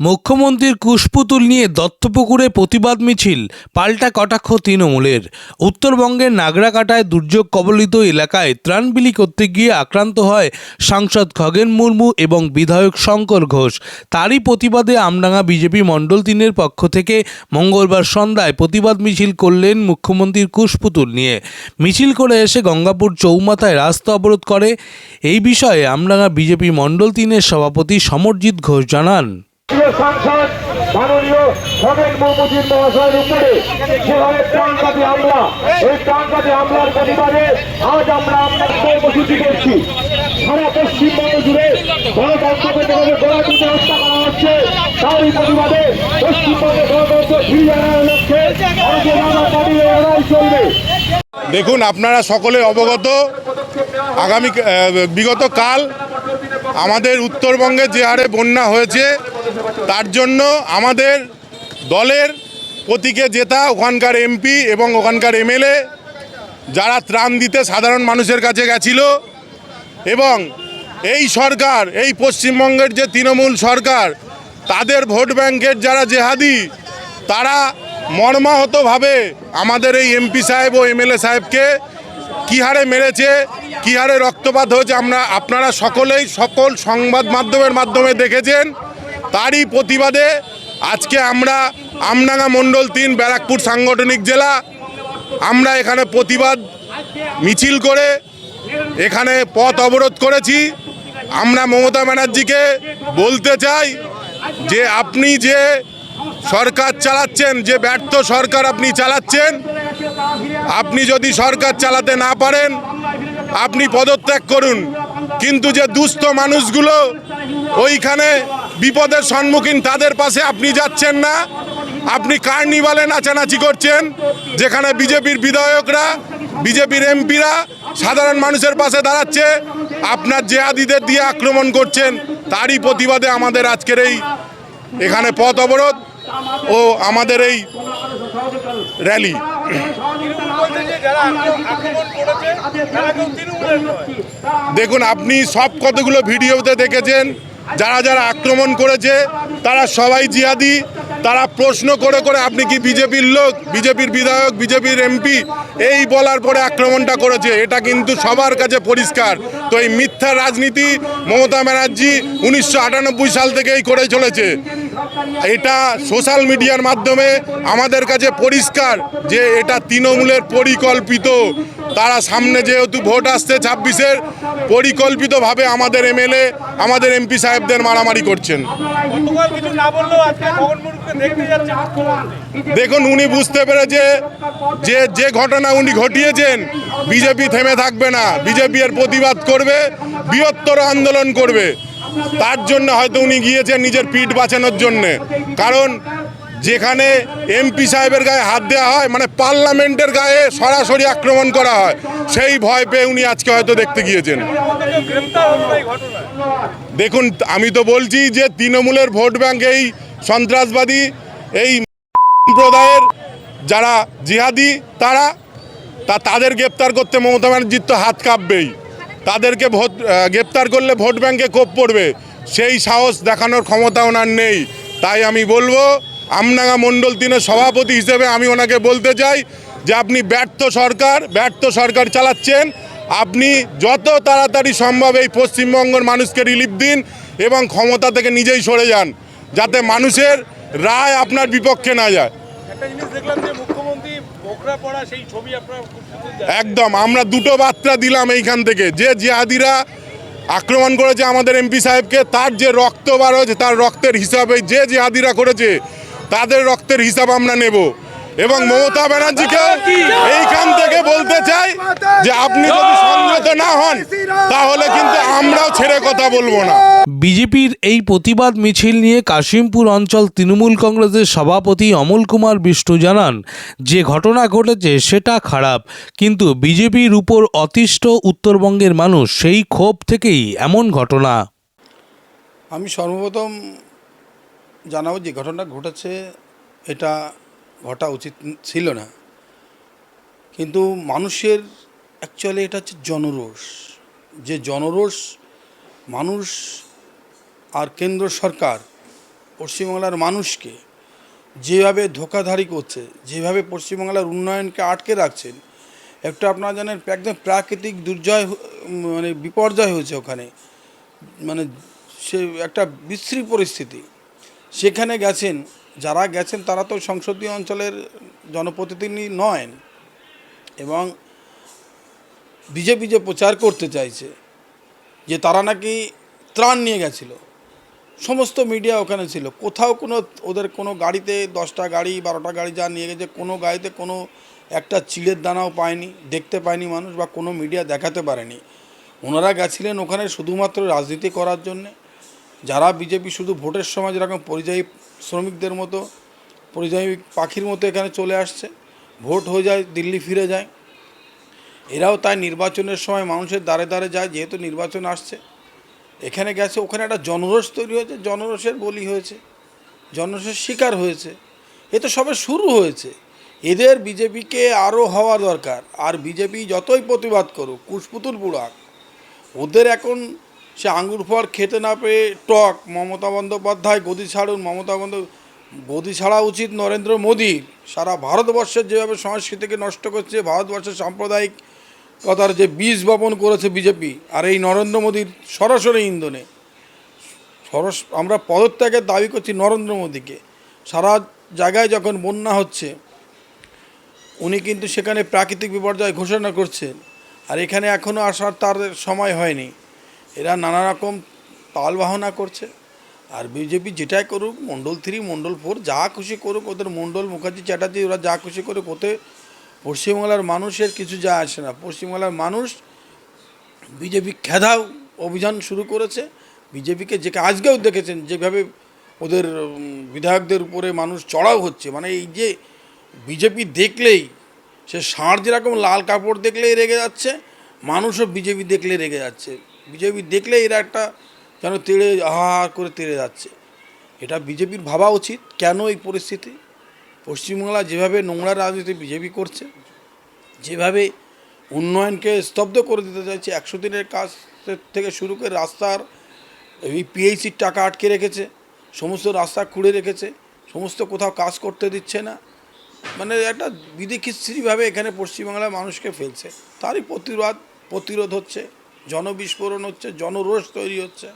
মুখ্যমন্ত্রীর কুশপুতুল নিয়ে দত্তপুকুরে প্রতিবাদ মিছিল, পাল্টা কটাক্ষ তৃণমূলের। উত্তরবঙ্গের নাগরাকাটায় দুর্যোগ কবলিত এলাকায় ত্রাণ বিলি করতে গিয়ে আক্রান্ত হয় সাংসদ খগেন মুর্মু এবং বিধায়ক শঙ্কর ঘোষ। তারই প্রতিবাদে আমডাঙ্গা বিজেপি মণ্ডল তিনের পক্ষ থেকে মঙ্গলবার সন্ধ্যায় প্রতিবাদ মিছিল করলেন মুখ্যমন্ত্রীর কুশপুতুল নিয়ে। মিছিল করে এসে গঙ্গাপুর চৌমাথায় রাস্তা অবরোধ করে। এই বিষয়ে আমডাঙ্গা বিজেপি মণ্ডল তিনের সভাপতি সমরজিৎ ঘোষ জানান। সাংসদ মাননীয় খগেন মুর্মুজির মহাশয়ের উপরে যেভাবে প্রাণঘাতী হামলা, এই প্রাণঘাতী হামলার প্রতিবাদে আজ আমরা আপনার কর্মসূচি করছি। সারা পশ্চিমবঙ্গ জুড়ে গণতন্ত্রকে যেভাবে গড়া তুলতে হত্যা করা হচ্ছে, তারই প্রতিবাদে পশ্চিমবঙ্গে গণতন্ত্র ফিরিয়ে আনার লক্ষ্যে ভারতীয় জনতা পার্টির লড়াই চলবে। দেখুন, আপনারা সকলে অবগত, আগামী বিগত কাল আমাদের উত্তরবঙ্গে যে হারে বন্যা হয়েছে তার জন্য আমাদের দলের প্রতীকে জেতা ওখানকার এমপি এবং ওখানকার এমএলএ যারা ত্রাণ দিতে সাধারণ মানুষের কাছে গেছিল এবং এই সরকার, এই পশ্চিমবঙ্গের যে তৃণমূল সরকার, তাদের ভোট ব্যাংকের যারা জেহাদি, তারা মর্মাহতভাবে আমাদের এই এমপি সাহেব ও এমএলএ সাহেবকে কী হারে মেরেছে, কী হারে রক্তপাত হয়েছে, আমরা আপনারা সকলেই সকল সংবাদ মাধ্যমের মাধ্যমে দেখেছেন। তারই প্রতিবাদে আজকে আমরা আমডাঙ্গা মণ্ডল তিন, ব্যারাকপুর সাংগঠনিক জেলা, আমরা এখানে প্রতিবাদ মিছিল করে এখানে পথ অবরোধ করেছি। আমরা মমতা ব্যানার্জিকে বলতে চাই যে আপনি যে সরকার চালাচ্ছেন, যে ব্যর্থ সরকার আপনি চালাচ্ছেন, আপনি যদি সরকার চালাতে না পারেন, আপনি পদত্যাগ করুন। কিন্তু যে দুস্থ মানুষগুলো ওইখানে বিপদের সম্মুখীন তাদের পাশে আপনি যাচ্ছেন না। আপনি কার্নিভালে নাচানাচি করছেন, যেখানে বিজেপির বিধায়করা, বিজেপির এমপিরা সাধারণ মানুষের পাশে দাঁড়াচ্ছে, আপনার জেহাদিদের দিয়ে আক্রমণ করছেন, তারই প্রতিবাদে আমাদের আজকের এই এখানে পথ অবরোধ ও আমাদের এই র্যালি। দেখুন, আপনি সব কতগুলো ভিডিওতে দেখেছেন, যারা যারা আক্রমণ করেছে, তারা সবাই জিহাদি, তারা প্রশ্ন করে করে আপনি কি বিজেপির লোক, বিজেপির বিধায়ক, বিজেপির এমপি, এই বলার পরে আক্রমণটা করেছে, এটা কিন্তু সবার কাছে পরিষ্কার। তো এই মিথ্যা রাজনীতি মমতা ব্যানার্জি উনিশশো আটানব্বই সাল থেকেই করে চলেছে। এটা সোশ্যাল মিডিয়ার মাধ্যমে আমাদের কাছে পরিষ্কার যে এটা তৃণমূলের পরিকল্পিত। তারা সামনে যেহেতু ভোট আসছে ছাব্বিশের পরিকল্পিতভাবে আমাদের এমএলএ আমাদের এমপি সাহেবদের মারামারি করছেন। দেখুন উনি বুঝতে পেরেছে যে যে ঘটনা উনি ঘটিয়েছেন বিজেপি থেমে থাকবে না। বিজেপি এর প্রতিবাদ করবে বৃহত্তর আন্দোলন করবে। তার জন্য হয়তো উনি গিয়েছেন নিজের পিঠ বাঁচানোর জন্যে। কারণ যেখানে এমপি সাহেবের গায়ে হাত দেওয়া হয় মানে পার্লামেন্টের গায়ে সরাসরি আক্রমণ করা হয়, সেই ভয় পেয়ে উনি আজকে হয়তো দেখতে গিয়েছেন। দেখুন, আমি তো বলছি যে তৃণমূলের ভোট ব্যাংক এই সন্ত্রাসবাদী, এই সম্প্রদায়ের যারা জিহাদি, তারা, তা তাদের গ্রেপ্তার করতে মমতা ব্যানার্জির তো হাত কাঁপবেই। তাদেরকে ভোট গ্রেপ্তার করলে ভোট ব্যাংকে কোপ পড়বে। সেই সাহস দেখানোর ক্ষমতা ওনার নেই। তাই আমি বলব, আমনাঙ্গা মণ্ডল তিনের সভাপতি হিসেবে আমি ওনাকে বলতে চাই যে আপনি ব্যর্থ সরকার ব্যর্থ সরকার চালাচ্ছেন। আপনি যত তাড়াতাড়ি সম্ভব এই পশ্চিমবঙ্গের মানুষকে রিলিফ দিন এবং ক্ষমতা থেকে নিজেই সরে যান, যাতে মানুষের রায় আপনার বিপক্ষে না যায়। একটা জিনিস দেখলাম যে একদম, আমরা দুটো বার্তা দিলাম এইখান থেকে। যে জিহাদিরা আক্রমণ করেছে আমাদের এমপি সাহেবকে, তার যে রক্ত বার হয়েছে তার রক্তের হিসাবে যে জিহাদিরা করেছে, তাদের রক্তের হিসাব আমরা নেব। এবং মমতা ব্যানার্জিকে এইখান থেকে বলতে চাই যে আপনি যদি সংযত না হন তাহলে কিন্তু আমরাও ছেড়ে কথা বলব না। বিজেপির এই প্রতিবাদ মিছিল নিয়ে কাশিমপুর অঞ্চল তৃণমূল কংগ্রেসের সভাপতি অমল কুমার বিষ্ণু জানান যে ঘটনা ঘটেছে সেটা খারাপ কিন্তু বিজেপির উপর অতিষ্ঠ উত্তরবঙ্গের মানুষ সেই ক্ষোভ থেকেই এমন ঘটনা। আমি সর্বপ্রথম জানাব যে ঘটনা ঘটেছে এটা ঘটা উচিত ছিল না। কিন্তু মানুষের অ্যাকচুয়ালি এটা হচ্ছে জনরোষ। যে জনরোষ মানুষ আর কেন্দ্র সরকার, পশ্চিমবাংলার মানুষকে যেভাবে ধোকাধারি করছে, যেভাবে পশ্চিমবাংলার উন্নয়নকে আটকে রাখছেন, একটা আপনারা জানেন, একদম প্রাকৃতিক দুর্জয় মানে বিপর্যয় হয়েছে ওখানে। মানে সে একটা বিশ্রী পরিস্থিতি। সেখানে গেছেন যারা গেছেন তারা তো সংসদীয় অঞ্চলের জনপ্রতিনিধি নয় এবং বিজেপি যে প্রচার করতে চাইছে, যে তারা নাকি ত্রাণ নিয়ে গেছিল, সমস্ত মিডিয়া ওখানে ছিল, কোথাও কোনো ওদের কোনো গাড়িতে দশটা গাড়ি, বারোটা গাড়ি যা নিয়ে গেছে, কোনো গাড়িতে কোনো একটা চিড়ের দানাও পায়নি, দেখতে পায়নি মানুষ বা কোনো মিডিয়া দেখাতে পারেনি। ওনারা গেছিলেন ওখানে শুধুমাত্র রাজনীতি করার জন্যে, যারা বিজেপি শুধু ভোটের সময় যেরকম পরিযায়ী শ্রমিকদের মতো, পরিযায়ী পাখির মতো এখানে চলে আসছে। ভোট হয়ে যায়, দিল্লি ফিরে যায়। এরাও তাই নির্বাচনের সময় মানুষের দ্বারে দ্বারে যায়, যেহেতু নির্বাচন আসছে। এখানে গেছে, ওখানে একটা জনরোষ তৈরি হয়েছে, জনরোষের বলি হয়েছে, জনরোষের শিকার হয়েছে। এ তো সবে শুরু হয়েছে। এদের বিজেপিকে আরও হওয়া দরকার। আর বিজেপি যতই প্রতিবাদ করুক, কুশপুতুল বুড়াক, ওদের এখন সে আঙ্গুর ফল খেতে না পেয়ে টক। মমতা বন্দ্যোপাধ্যায় গদি ছাড়ুন। মমতা বন্দ্য গদি ছাড়া উচিত নরেন্দ্র মোদী। সারা ভারতবর্ষের যেভাবে সংস্কৃতিকে নষ্ট করছে, ভারতবর্ষের সাম্প্রদায়িক কথার যে বীজ বপন করেছে বিজেপি, আর এই নরেন্দ্র মোদীর সরাসরি ইন্ধনে। সরস, আমরা পদত্যাগের দাবি করছি নরেন্দ্র মোদীকে। সারা জায়গায় যখন বন্যা হচ্ছে, উনি কিন্তু সেখানে প্রাকৃতিক বিপর্যয় ঘোষণা করছেন। আর এখানে এখনও আসার তার সময় হয়নি। এরা নানা রকম তালবাহনা করছে। আর বিজেপি যেটাই করুক মণ্ডল থ্রি মণ্ডল ফোর, যা খুশি করুক, ওদের মণ্ডল মুখার্জি চ্যাটার্জি, ওরা যা খুশি করুক, ওতে পশ্চিমবাংলার মানুষের কিছু যা আসে না। পশ্চিমবাংলার মানুষ বিজেপি খেদাও অভিযান শুরু করেছে। বিজেপিকে যে আজকেও দেখেছেন, যেভাবে ওদের বিধায়কদের উপরে মানুষ চড়াও হচ্ছে। মানে এই যে বিজেপি দেখলেই, সে ষাঁড় যেরকম লাল কাপড় দেখলেই রেগে যাচ্ছে, মানুষও বিজেপি দেখলে রেগে যাচ্ছে। বিজেপি দেখলে এরা একটা যেন তেড়ে আহা করে তেড়ে যাচ্ছে। এটা বিজেপির ভাবা উচিত। কেন এই পরিস্থিতি? পশ্চিমবাংলা যেভাবে নোংরা রাজনীতি বিজেপি করছে, যেভাবে উন্নয়নকে স্তব্ধ করে দিতে চাইছে, একশো দিনের কাজ থেকে শুরু করে রাস্তার এই পিএইচির টাকা আটকে রেখেছে, সমস্ত রাস্তা খুঁড়ে রেখেছে, সমস্ত কোথাও কাজ করতে দিচ্ছে না। মানে একটা বিধিখিস্ত্রিভাবে এখানে পশ্চিমবাংলার মানুষকে ফেলছে। তারই প্রতিবাদ, প্রতিরোধ হচ্ছে। জনবিস্ফোরণ হচ্ছে জনরোষ তৈরি হচ্ছে।